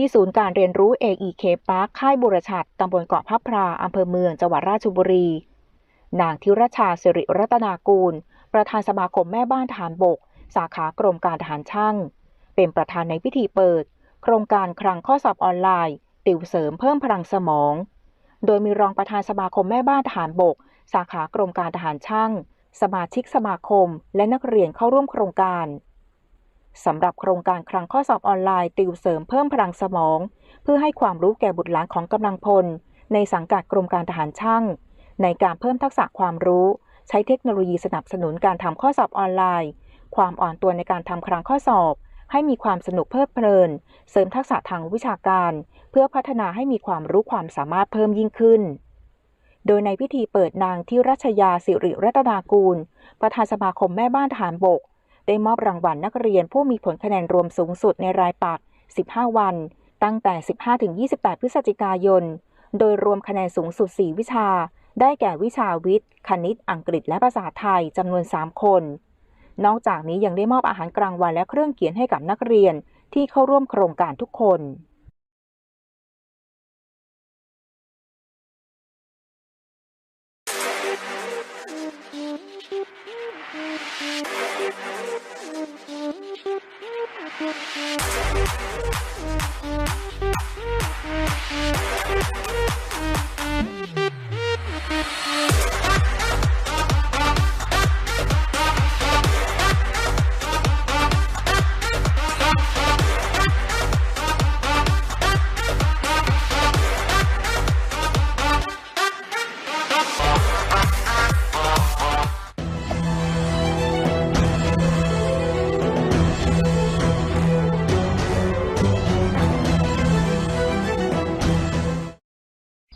ที่ศูนย์การเรียนรู้ AEK Park ค่ายบุรชัดตำบลเกาะพับพราอำเภอเมืองจังหวัดราชบุรี นางธิรชาสิริรัตนากูล ประธานสมาคมแม่บ้านทหารบก สาขากรมการทหารช่าง เป็นประธานในพิธีเปิด โครงการคลังข้อสอบออนไลน์ ติวเสริมเพิ่มพลังสมอง โดยมีรองประธานสมาคมแม่บ้านทหารบก สาขากรมการทหารช่าง สมาชิกสมาคม และนักเรียนเข้าร่วมโครงการ สำหรับโครงการคลังข้อสอบออนไลน์ติวเสริมเพิ่มพลังสมอง เพื่อให้ความรู้แก่บุตรหลานของกำลังพล ในสังกัดกรมการทหารช่าง ในการเพิ่มทักษะความรู้ ใช้เทคโนโลยีสนับสนุนการทำข้อสอบออนไลน์ ความอ่อนตัวในการทำคลังข้อสอบ ให้มีความสนุกเพลิดเพลิน เสริมทักษะทางวิชาการ เพื่อพัฒนาให้มีความรู้ความสามารถเพิ่มยิ่งขึ้นโดยในพิธีเปิดนางที่รัชยาสิริรัตนากูล ประธานสมาคมแม่บ้านทหารบก ได้มอบรางวัลนักเรียนผู้มีผลคะแนนรวมสูงสุดในรายปัก 15 วัน ตั้งแต่ 15-28 พฤศจิกายน โดยรวมคะแนนสูงสุด 4 วิชา ได้แก่วิชาวิทย์ คณิต อังกฤษ และภาษาไทยจำนวน 3 คน นอกจากนี้ยังได้มอบอาหารกลางวันและเครื่องเขียนให้กับนักเรียนที่เข้าร่วมโครงการทุกคน Thank you.